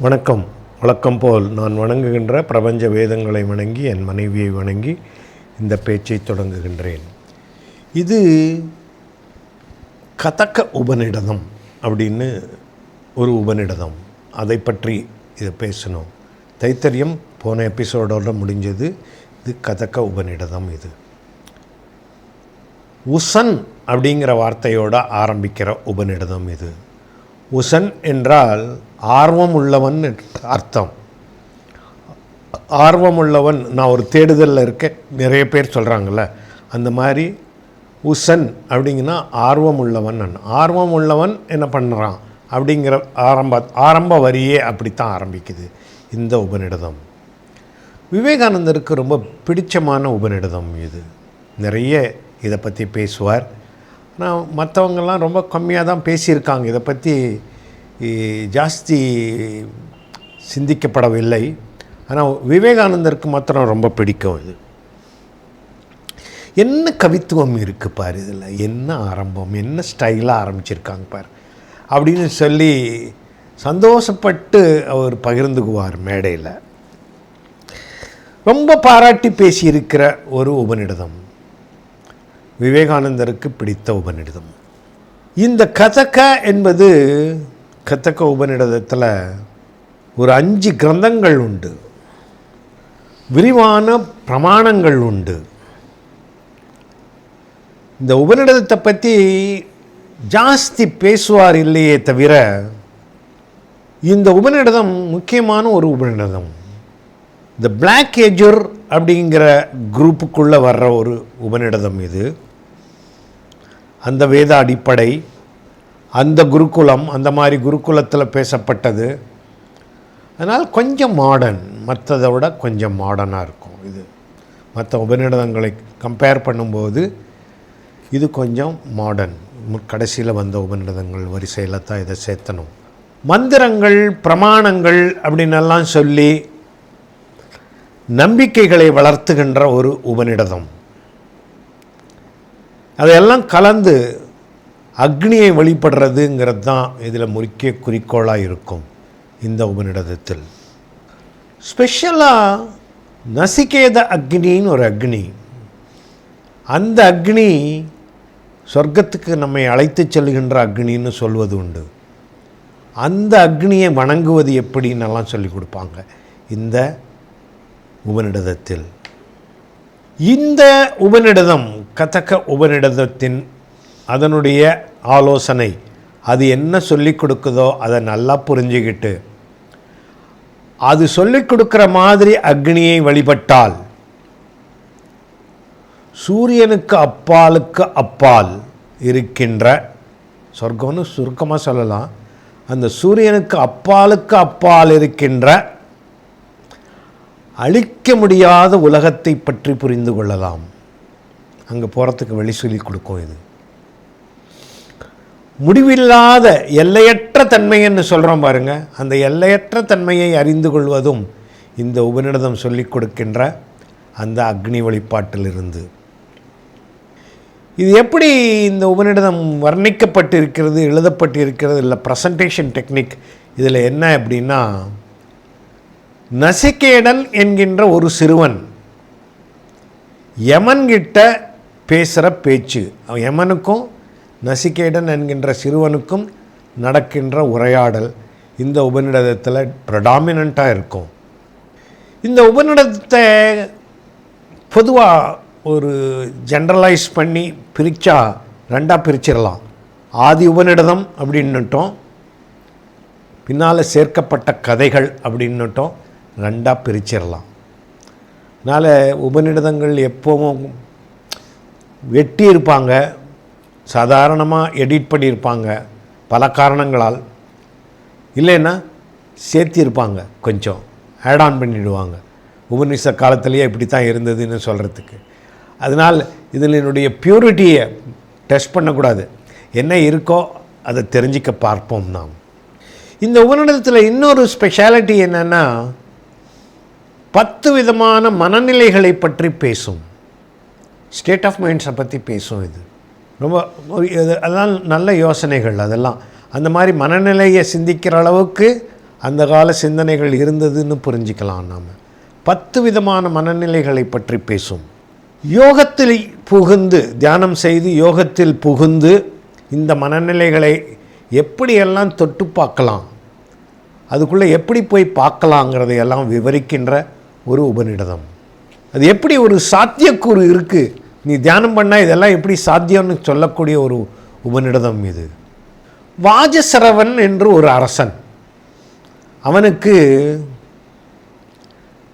வணக்கம். வழக்கம் போல் நான் வணங்குகின்ற பிரபஞ்ச வேதங்களை வணங்கி என் மனைவியை வணங்கி இந்த பேச்சை தொடங்குகின்றேன். இது கதக்க உபநிடதம் அப்படின்னு ஒரு உபநிடதம். அதை பற்றி இதை பேசணும். தைத்தரியம் போன எபிசோடோட முடிஞ்சது. இது கதக்க உபநிடதம் இது. உசன் அப்படிங்கிற வார்த்தையோட ஆரம்பிக்கிற உபநிடதம் இது. உசன் என்றால் ஆர்வம் உள்ளவன் அர்த்தம். ஆர்வம் உள்ளவன் நான் ஒரு தேடுதலில் இருக்கேன் நிறைய பேர் சொல்கிறாங்கல்ல அந்த மாதிரி உசன் அப்படிங்கன்னா ஆர்வம் உள்ளவன் ஆர்வம் உள்ளவன் என்ன பண்ணுறான் அப்படிங்கிற ஆரம்ப ஆரம்ப வரியே அப்படித்தான் ஆரம்பிக்குது இந்த உபநிடதம். விவேகானந்தருக்கு ரொம்ப பிடிச்சமான உபநிடதம் இது. நிறைய இதை பற்றி பேசுவார். ஆனால் மற்றவங்கெல்லாம் ரொம்ப கம்மியாக தான் பேசியிருக்காங்க. இதை பற்றி ஜாஸ்தி சிந்திக்கப்படவில்லை. ஆனால் விவேகானந்தருக்கு மாத்திரம் ரொம்ப பிடிக்கும் இது. என்ன கவித்துவம் இருக்குது பார் இதில்? என்ன ஆரம்பம்? என்ன ஸ்டைலாக ஆரம்பிச்சிருக்காங்க பார்? அப்படின்னு சொல்லி சந்தோஷப்பட்டு அவர் பகிர்ந்துக்குவார் மேடையில். ரொம்ப பாராட்டி பேசியிருக்கிற ஒரு உபநிடதம். விவேகானந்தருக்கு பிடித்த உபநிடதம். இந்த கதக்க என்பது கதக்க உபநிடதத்தில் ஒரு அஞ்சு கிரந்தங்கள் உண்டு. விரிவான பிரமாணங்கள் உண்டு. இந்த உபநிடதத்தை பற்றி ஜாஸ்தி பேசுவார் இல்லையே தவிர இந்த உபநிடதம் முக்கியமான ஒரு உபநிடதம். இந்த பிளாக் ஏஜர் அப்படிங்கிற குரூப்புக்குள்ளே வர்ற ஒரு உபநிடதம் இது. அந்த வேத அடிப்படை அந்த குருகுலம் அந்த மாதிரி குருகுலத்தில் பேசப்பட்டது. அதனால் கொஞ்சம் மாடர்ன் மற்றதை விட கொஞ்சம் மாடர்னாக இருக்கும் இது. மற்ற உபநிடதங்களை கம்பேர் பண்ணும்போது இது கொஞ்சம் மாடர்ன் கடைசியில் வந்த உபநிடதங்கள் வரிசையில் தான் இதை சேர்த்தணும். மந்திரங்கள் பிரமாணங்கள் அப்படின்னெல்லாம் சொல்லி நம்பிக்கைகளை வளர்த்துகின்ற ஒரு உபநிடதம். அதையெல்லாம் கலந்து அக்னியை வழிபடுறதுங்கிறது தான் இதில் முக்கிய குறிக்கோளாக இருக்கும் இந்த உபநிடதத்தில். ஸ்பெஷலாக நசிகேத அக்னின்னு ஒரு அக்னி. அந்த அக்னி சொர்க்கத்துக்கு நம்மை அழைத்து செல்கின்ற அக்னின்னு சொல்வது உண்டு. அந்த அக்னியை வணங்குவது எப்படின்னெல்லாம் சொல்லி கொடுப்பாங்க இந்த உபநிடதத்தில். இந்த உபநிடதம் கதக்க உபநிடதத்தின் அதனுடைய ஆலோசனை அது என்ன சொல்லிக் கொடுக்குதோ அதை நல்லா புரிஞ்சுக்கிட்டு அது சொல்லிக் கொடுக்குற மாதிரி அக்னியை வழிபட்டால் சூரியனுக்கு அப்பாலுக்கு அப்பால் இருக்கின்ற சொர்க்கம்னு சுருக்கமாக சொல்லலாம் அந்த சூரியனுக்கு அப்பாலுக்கு அப்பால் இருக்கின்ற அழிக்க முடியாத உலகத்தை பற்றி புரிந்து கொள்ளலாம். அங்கே போகிறதுக்கு வழி சொல்லி கொடுக்கும் இது. முடிவில்லாத எல்லையற்ற தன்மைன்னு சொல்கிறோம் பாருங்கள் அந்த எல்லையற்ற தன்மையை அறிந்து கொள்வதும் இந்த உபநிடதம் சொல்லிக் கொடுக்கின்ற அந்த அக்னி வழிபாட்டிலிருந்து. இது எப்படி இந்த உபநிடதம் வர்ணிக்கப்பட்டிருக்கிறது எழுதப்பட்டிருக்கிறது இல்லை ப்ரெசன்டேஷன் டெக்னிக் இதில் என்ன அப்படின்னா நசிகேடன் என்கின்ற ஒரு சிறுவன் யமன்கிட்ட பேசுகிற பேச்சு. யமனுக்கும் நசிகேடன் என்கின்ற சிறுவனுக்கும் நடக்கின்ற உரையாடல் இந்த உபநிடதத்தில் ப்ரடாமினண்ட்டாக இருக்கும். இந்த உபநிடதத்தை பொதுவாக ஒரு ஜென்ரலைஸ் பண்ணி பிரித்தா ரெண்டாக பிரிச்சிடலாம். ஆதி உபநிடதம் அப்படின்னுட்டோம் பின்னால் சேர்க்கப்பட்ட கதைகள் அப்படின்னுட்டோம் ரெண்டாக பிரிச்சிடலாம் அதனால் உபநிடதங்கள் எப்போவும் வெட்டி இருப்பாங்க. சாதாரணமாக எடிட் பண்ணியிருப்பாங்க பல காரணங்களால். இல்லைன்னா சேர்த்திருப்பாங்க கொஞ்சம். ஆட் ஆன் பண்ணிடுவாங்க. உபநிஷ காலத்திலேயே இப்படி தான் இருந்ததுன்னு சொல்கிறதுக்கு அதனால் இதில் என்னுடைய பியூரிட்டியை டெஸ்ட் பண்ணக்கூடாது. என்ன இருக்கோ அதை தெரிஞ்சிக்க பார்ப்போம் நாம். இந்த உபநிடத்தில் இன்னொரு ஸ்பெஷாலிட்டி என்னென்னா பத்து விதமான மனநிலைகளை பற்றி பேசும். ஸ்டேட் ஆஃப் மைண்ட்ஸை பற்றி பேசும் இது. ரொம்ப அதெல்லாம் நல்ல யோசனைகள் அதெல்லாம். அந்த மாதிரி மனநிலையை சிந்திக்கிற அளவுக்கு அந்த கால சிந்தனைகள் இருந்ததுன்னு புரிஞ்சுக்கலாம் நாம். பத்து விதமான மனநிலைகளை பற்றி பேசும். யோகத்தில் புகுந்து தியானம் செய்து யோகத்தில் புகுந்து இந்த மனநிலைகளை எப்படியெல்லாம் தொட்டு பார்க்கலாம்? அதுக்குள்ளே எப்படி போய் பார்க்கலாங்கிறதையெல்லாம் விவரிக்கின்ற ஒரு உபநிடதம். அது எப்படி ஒரு சாத்தியக்கூறு இருக்குது நீ தியானம் பண்ணால் இதெல்லாம் எப்படி சாத்தியம்னு சொல்லக்கூடிய ஒரு உபநிடதம் இது. வாஜசரவன் என்று ஒரு அரசன். அவனுக்கு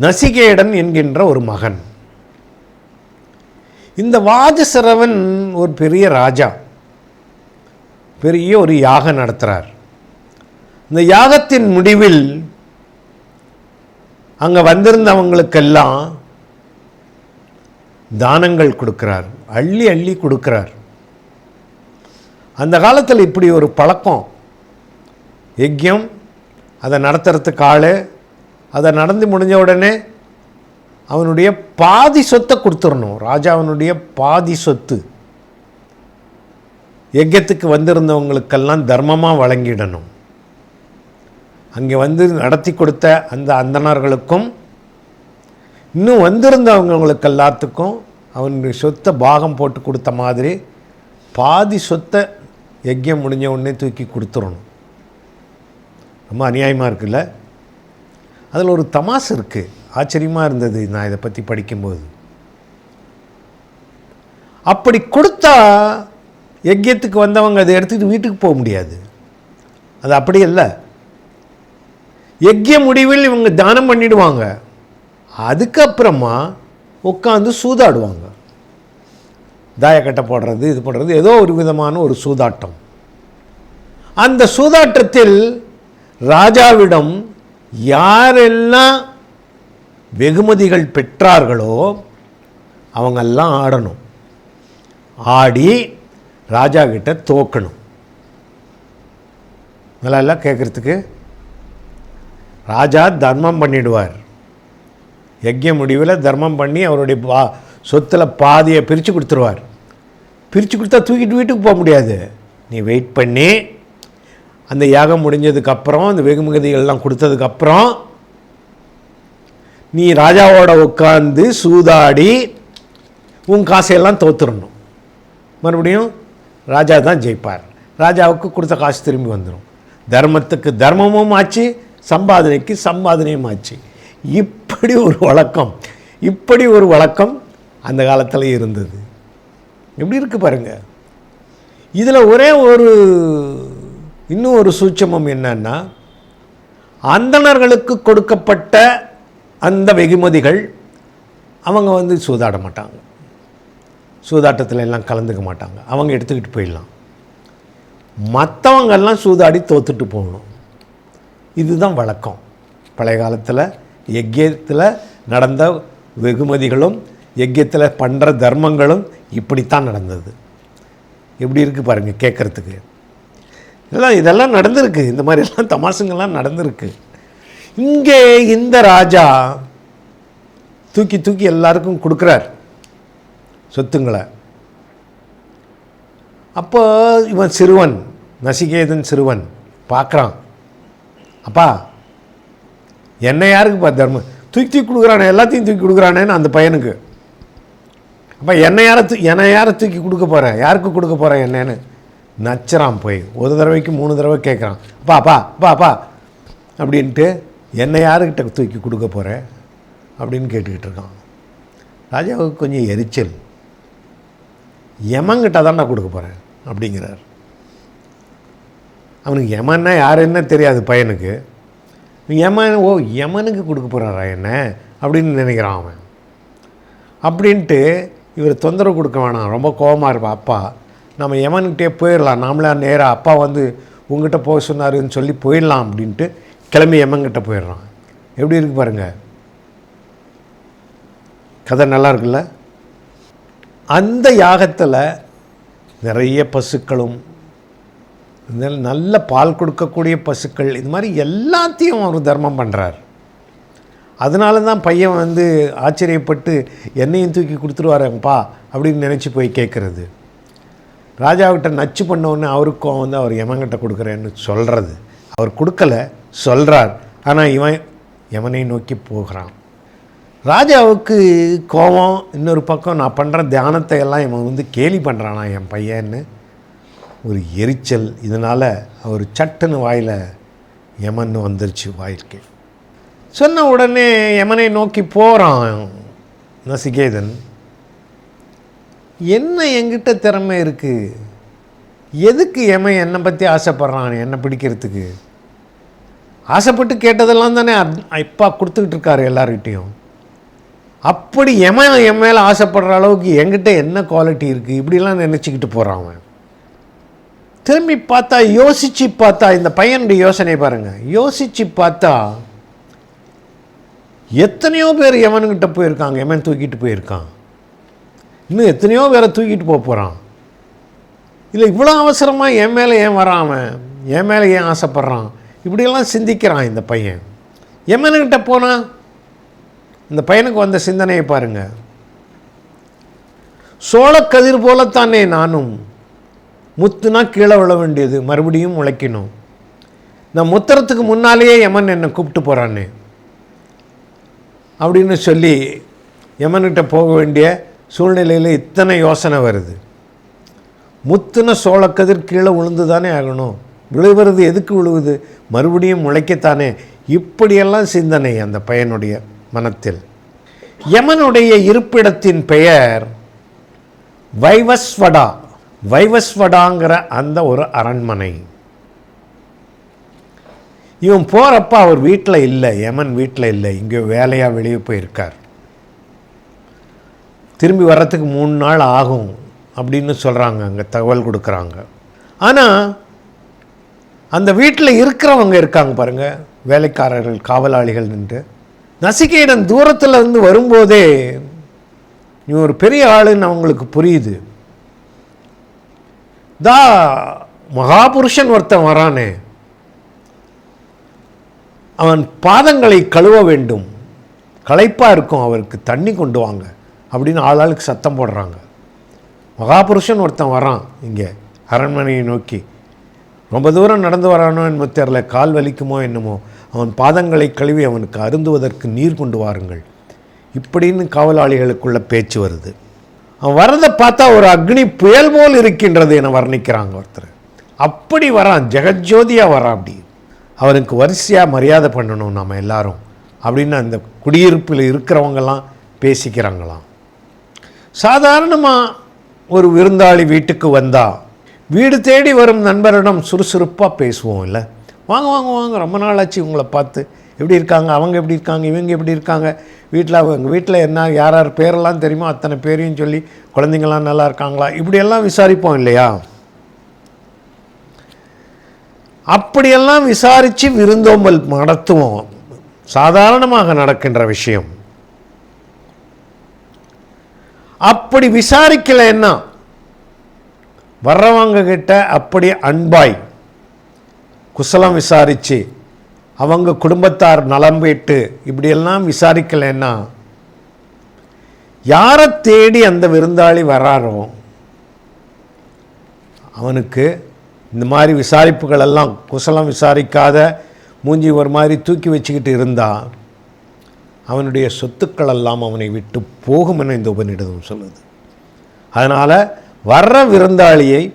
நசிகேடன் என்கின்ற ஒரு மகன். இந்த வாஜசரவன் ஒரு பெரிய ராஜா. பெரிய ஒரு யாகம் நடத்துகிறார் இந்த யாகத்தின் முடிவில் அங்கே வந்திருந்தவங்களுக்கெல்லாம் தானங்கள் கொடுக்குறார். அள்ளி அள்ளி கொடுக்குறார். அந்த காலத்தில் இப்படி ஒரு பழக்கம். யஜ்யம் அதை நடத்துறதுக்கு ஆள் அதை நடந்து முடிஞ்ச உடனே அவனுடைய பாதி சொத்தை கொடுத்துடணும் ராஜாவினுடைய பாதி சொத்து. யஜ்யத்துக்கு வந்திருந்தவங்களுக்கெல்லாம் தர்மமாக வழங்கிடணும். அங்கே வந்து நடத்தி கொடுத்த அந்த அந்தனர்களுக்கும் இன்னும் வந்திருந்தவங்களுக்கு எல்லாத்துக்கும் அவனுடைய சொத்தை பாகம் போட்டு கொடுத்த மாதிரி பாதி சொத்தை யஜ்யம் முடிஞ்ச உடனே தூக்கி கொடுத்துடணும். ரொம்ப அநியாயமாக இருக்குல்ல? அதில் ஒரு தமாசு இருக்குது ஆச்சரியமாக இருந்தது நான் இதை பற்றி படிக்கும்போது. அப்படி கொடுத்தா யஜ்யத்துக்கு வந்தவங்க அதை எடுத்துக்கிட்டு வீட்டுக்கு போக முடியாது. அது அப்படி இல்லை யஜ்ய முடிவில் இவங்க தானம் பண்ணிடுவாங்க. அதுக்கப்புறமா உட்காந்து சூதாடுவாங்க. தாயக்கட்டை போடுறது இது பண்ணுறது ஏதோ ஒரு விதமான ஒரு சூதாட்டம். அந்த சூதாட்டத்தில் ராஜாவிடம் யாரெல்லாம் வெகுமதிகள் பெற்றார்களோ அவங்கெல்லாம் ஆடணும். ஆடி ராஜா கிட்ட தோக்கணும் நல்லா எல்லாம் கேட்குறதுக்கு ராஜா தர்மம் பண்ணிடுவார். யஜ்ய முடிவில் தர்மம் பண்ணி அவருடைய பா சொத்தில் பாதியை பிரித்து கொடுத்துருவார். பிரித்து கொடுத்தா தூக்கிட்டு வீட்டுக்கு போக முடியாது. நீ வெயிட் பண்ணி அந்த யாகம் முடிஞ்சதுக்கப்புறம் அந்த வெகுமதிகள்லாம் கொடுத்ததுக்கப்புறம் நீ ராஜாவோட உட்காந்து சூதாடி உன் காசையெல்லாம் தோத்துடணும் மறுபடியும் ராஜா தான் ஜெயிப்பார். ராஜாவுக்கு கொடுத்த காசு திரும்பி வந்துடும் தர்மத்துக்கு தர்மமும் ஆச்சு சம்பாதனைக்கு சம்பாதனையும் ஆச்சு இப்படி ஒரு வழக்கம் இப்படி ஒரு வழக்கம் அந்த காலத்தில் இருந்தது. எப்படி இருக்கு பாருங்கள் இதில் ஒரே ஒரு இன்னும் ஒரு சூட்சமம் என்னன்னா அந்தணர்களுக்கு கொடுக்கப்பட்ட அந்த வெகுமதிகள் அவங்க வந்து சூதாட மாட்டாங்க. சூதாட்டத்தில் எல்லாம் கலந்துக்க மாட்டாங்க. அவங்க எடுத்துக்கிட்டு போயிடலாம். மற்றவங்கெல்லாம் சூதாடி தோத்துட்டு போகணும். இதுதான் வழக்கம். பழைய காலத்தில் யஜ்யத்தில் நடந்த வெகுமதிகளும் யஜ்யத்தில் பண்ணுற தர்மங்களும் இப்படித்தான் நடந்தது. எப்படி இருக்குது பாருங்கள் கேட்குறதுக்கு இதெல்லாம் இதெல்லாம் நடந்திருக்கு. இந்த மாதிரிலாம் தமாசுங்கள்லாம் நடந்திருக்கு. இங்கே இந்த ராஜா தூக்கி தூக்கி எல்லாருக்கும் கொடுக்குறார் சொத்துங்களை. அப்போ இவன் சிறுவன் நசிகேதன் சிறுவன் பார்க்குறான். அப்பா என்ன யாருக்குப்பா தர்மம் தூக்கி தூக்கி கொடுக்குறானே எல்லாத்தையும் தூக்கி கொடுக்குறானேன்னு அந்த பையனுக்கு. அப்போ என்னை யாரை தூ என்னை யாரை தூக்கி கொடுக்க போகிறேன் யாருக்கு கொடுக்க போகிறேன் என்னன்னு? நச்சுறான் போய். ஒரு தடவைக்கு மூணு தடவை கேட்குறான். அப்பா அப்பா அப்பா அப்பா அப்படின்ட்டு என்னை யாருக்கிட்ட தூக்கி கொடுக்க போகிறேன் அப்படின்னு கேட்டுக்கிட்டு இருக்கான். ராஜாவுக்கு கொஞ்சம் எரிச்சல். எமங்கிட்ட தான் நான் கொடுக்க போகிறேன் அப்படிங்கிறார். அவனுக்கு யமன்னா யாருன்னு தெரியாது பையனுக்கு. யமன் ஓ யமனுக்கு கொடுக்க போகிறாரா என்ன? அப்படின்னு நினைக்கிறான் அவன். அப்படின்ட்டு இவர் தொந்தரவு கொடுக்க வேணாம். ரொம்ப கோபமாக இருப்பா. அப்பா நம்ம யமன்கிட்டே போயிடலாம். நாமளே நேராக அப்பா வந்து உங்ககிட்ட போக சொன்னாருன்னு சொல்லி போயிடலாம் அப்படின்ட்டு கிளம்பி யமன்கிட்ட போயிடுறான். எப்படி இருக்கு பாருங்கள் கதை நல்லா இருக்குல்ல? அந்த யாகத்தில் நிறைய பசுக்களும் நல்- நல்ல பால் கொடுக்கக்கூடிய பசுக்கள் இது மாதிரி எல்லாத்தையும் அவர் தர்மம் பண்ணுறார் அதனால தான் பையன் வந்து ஆச்சரியப்பட்டு என்னையும் தூக்கி கொடுத்துருவாருங்கப்பா அப்படின்னு நினச்சி போய் கேட்குறது ராஜாவிட்ட நச்சு பண்ணவுடனே அவருக்கும் வந்து அவர் எமங்கிட்ட கொடுக்குறேன்னு சொல்கிறது அவர் கொடுக்கல சொல்கிறார் ஆனால் இவன் யமனை நோக்கி போகிறான். ராஜாவுக்கு கோபம் இன்னொரு பக்கம் நான் பண்ணுற தியானத்தை எல்லாம் இவன் வந்து கேலி பண்ணுறானா என் பையன்னு? ஒரு எரிச்சல். இதனால் அவர் சட்டுன்னு வாயில் யமன் வந்துருச்சு வாயிற்கு. சொன்ன உடனே யமனை நோக்கி போகிறான் நசிகேதன். என்ன என்கிட்ட திறமை இருக்குது எதுக்கு எமன் என்னை பற்றி ஆசைப்பட்றான்? என்னை பிடிக்கிறதுக்கு? ஆசைப்பட்டு கேட்டதெல்லாம் தானே அப்பா கொடுத்துக்கிட்டு இருக்காரு எல்லார்கிட்டேயும். அப்படி எமன் என் மேலே ஆசைப்படுற அளவுக்கு என்கிட்ட என்ன குவாலிட்டி இருக்குது இப்படிலாம் நினச்சிக்கிட்டு போகிறான் அவன். திரும்பி பார்த்தா யோசித்து பார்த்தா இந்த பையனுடைய யோசனை பாருங்கள் யோசித்து பார்த்தா எத்தனையோ பேர் எமனுக்கிட்ட போயிருக்காங்க எவன் தூக்கிட்டு போயிருக்கான். இன்னும் எத்தனையோ பேரை தூக்கிட்டு போக போகிறான் இல்லை இவ்வளோ அவசரமாக என் மேலே ஏன் வரான் அவன்? என் மேலே ஏன் ஆசைப்பட்றான்? இப்படியெல்லாம் சிந்திக்கிறான் இந்த பையன். எமனுக்கிட்ட போனால் இந்த பையனுக்கு வந்த சிந்தனையை பாருங்கள் சோளக்கதிர் போலத்தானே நானும். முத்துனா கீழே விழ வேண்டியது மறுபடியும் முளைக்கணும். நான் முத்துறத்துக்கு முன்னாலேயே யமன் என்னை கூப்பிட்டு போகிறானே அப்படின்னு சொல்லி யமன்கிட்ட போக வேண்டிய சூழ்நிலையில் இத்தனை யோசனை வருது. முத்துன சோளக்கதிர் கீழே விழுந்து தானே ஆகணும். விழுவுறது எதுக்கு விழுவுது? மறுபடியும் முளைக்கத்தானே. இப்படியெல்லாம் சிந்தனை அந்த பையனுடைய மனத்தில். யமனுடைய இருப்பிடத்தின் பெயர் வைவஸ்வடா. வைவஸ்வடாங்கிற அந்த ஒரு அரண்மனை. இவன் போகிறப்ப அவர் வீட்டில் இல்லை யமன் வீட்டில் இல்லை இங்கே வேலையாக வெளியே போயிருக்கார். திரும்பி வர்றதுக்கு மூணு நாள் ஆகும் அப்படின்னு சொல்கிறாங்க அங்கே தகவல் கொடுக்குறாங்க. ஆனால் அந்த வீட்டில் இருக்கிறவங்க இருக்காங்க பாருங்கள் வேலைக்காரர்கள் காவலாளிகள் நின்று. நசிகேடன் தூரத்தில் இருந்து வரும்போதே நீ ஒரு பெரிய ஆளுன்னு அவங்களுக்கு புரியுது. தா மகாபுருஷன் ஒருத்தன் வரானே. அவன் பாதங்களை கழுவ வேண்டும். களைப்பாக இருக்கும் அவருக்கு தண்ணி கொண்டு வாங்க. அப்படின்னு ஆளாளுக்கு சத்தம் போடுறாங்க. மகாபுருஷன் ஒருத்தன் வரான் இங்கே அரண்மனையை நோக்கி. ரொம்ப தூரம் நடந்து வரானோ என்னமோ தெரில கால் வலிக்குமோ என்னமோ. அவன் பாதங்களை கழுவி அவனுக்கு அருந்துவதற்கு நீர் கொண்டு வாருங்கள். இப்படின்னு காவலாளிகளுக்குள்ள பேச்சு வருது. அவன் வரதை பார்த்தா ஒரு அக்னி புயல் போல் இருக்கின்றது என வர்ணிக்கிறாங்க ஒருத்தர். அப்படி வரான் ஜெகஜோதியாக வரான் அப்படி. அவனுக்கு வரிசையாக மரியாதை பண்ணணும் நம்ம எல்லாரும் அப்படின்னு அந்த குடியிருப்பில் இருக்கிறவங்கெல்லாம் பேசிக்கிறாங்களாம். சாதாரணமாக ஒரு விருந்தாளி வீட்டுக்கு வந்தால் வீடு தேடி வரும் நண்பரிடம் சுறுசுறுப்பாக பேசுவோம் இல்லை? வாங்க வாங்க வாங்க ரொம்ப நாள் ஆச்சு உங்களை பார்த்து. எப்படி இருக்காங்க அவங்க எப்படி இருக்காங்க இவங்க எப்படி இருக்காங்க வீட்டில் அவங்க வீட்டில் என்ன யார் யார் பேரெல்லாம் தெரியுமோ அத்தனை பேரையும் சொல்லி குழந்தைங்களாம் நல்லா இருக்காங்களா? இப்படியெல்லாம் விசாரிப்போம் இல்லையா? அப்படியெல்லாம் விசாரித்து விருந்தோம்பல் நடத்துவோம். சாதாரணமாக நடக்கின்ற விஷயம். அப்படி விசாரிக்கலைன்னா வர்றவங்க கிட்ட அப்படி அன்பாய் குசலம் விசாரித்து அவங்க குடும்பத்தார் நலம் வீட்டு இப்படியெல்லாம் விசாரிக்கலைன்னா யாரை தேடி அந்த விருந்தாளி வராரோ அவனுக்கு இந்த மாதிரி விசாரிப்புகள் எல்லாம் குசலம் விசாரிக்காத மூஞ்சி ஒரு மாதிரி தூக்கி வச்சுக்கிட்டு இருந்தால் அவனுடைய சொத்துக்கள் எல்லாம் அவனை விட்டு போகும் என இந்த உபநிடதம் சொல்லுது. அதனால் வர்ற விருந்தாளியை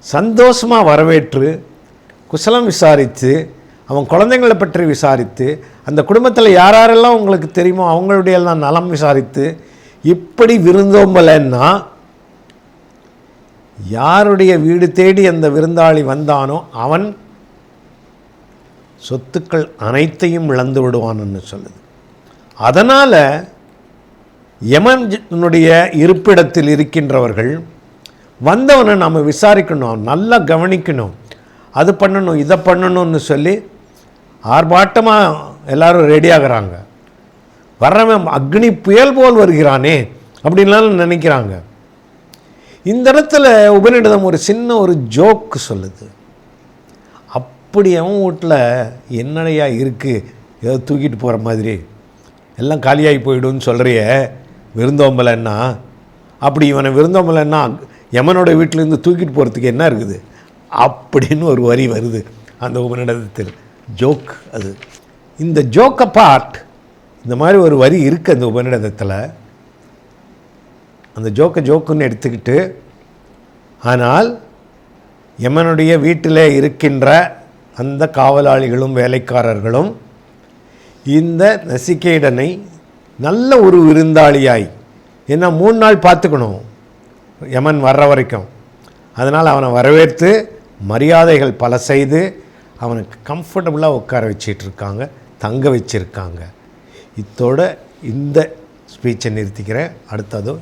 சந்தோஷமாக வரவேற்று குசலம் விசாரித்து அவன் குழந்தைங்களை பற்றி விசாரித்து அந்த குடும்பத்தில் யார் யாரெல்லாம் உங்களுக்கு தெரியுமோ அவங்களுடைய எல்லாம் நலம் விசாரித்து இப்படி விருந்தோம்பலைன்னா யாருடைய வீடு தேடி அந்த விருந்தாளி வந்தானோ அவன் சொத்துக்கள் அனைத்தையும் இழந்து விடுவான்னு சொல்லுது. அதனால் யமனுடைய இருப்பிடத்தில் இருக்கின்றவர்கள் வந்தவனை நாம் விசாரிக்கணும் நல்லா கவனிக்கணும். அது பண்ணணும் இதை பண்ணணும்னு சொல்லி ஆர்ப்பாட்டமாக எல்லாரும் ரெடியாகிறாங்க வர்றவன் அக்னி புயல் போல் வருகிறானே அப்படின்லாம் நினைக்கிறாங்க. இந்த இடத்துல உபநிடதம் ஒரு சின்ன ஒரு ஜோக்கு சொல்லுது. அப்படி அவன் வீட்டில் என்னடையா இருக்குது ஏதோ தூக்கிட்டு போகிற மாதிரி. எல்லாம் காலியாகி போயிடும்னு சொல்கிறிய விருந்தோம்பலைன்னா. அப்படி இவனை விருந்தோம்பலைன்னா யமனோட வீட்டிலேருந்து தூக்கிட்டு போகிறதுக்கு என்ன இருக்குது? அப்படின்னு ஒரு வரி வருது அந்த உபநிடதத்தில். ஜோக் அது. இந்த ஜோக்க பார்ட் இந்த மாதிரி ஒரு வரி இருக்குது அந்த உபநிடதத்தில். அந்த ஜோக்கை ஜோக்குன்னு எடுத்துக்கிட்டு ஆனால் யமனுடைய வீட்டில் இருக்கின்ற அந்த காவலாளிகளும் வேலைக்காரர்களும் இந்த நசிகேடனை நல்ல ஒரு விருந்தாளியாய் ஏன்னா மூணு நாள் பார்த்துக்கணும் யமன் வர்ற வரைக்கும். அதனால் அவனை வரவேற்று மரியாதைகள் பல செய்து அவனுக்கு கம்ஃபர்டபுளாக உட்கார வச்சிட்ருக்காங்க தங்க வச்சிருக்காங்க. இத்தோட இந்த ஸ்பீச்சை நிறுத்திக்கிறேன். அடுத்ததும்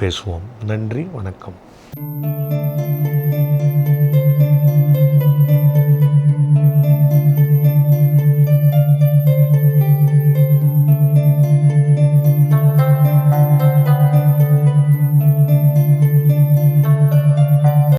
பேசுவோம். நன்றி வணக்கம்.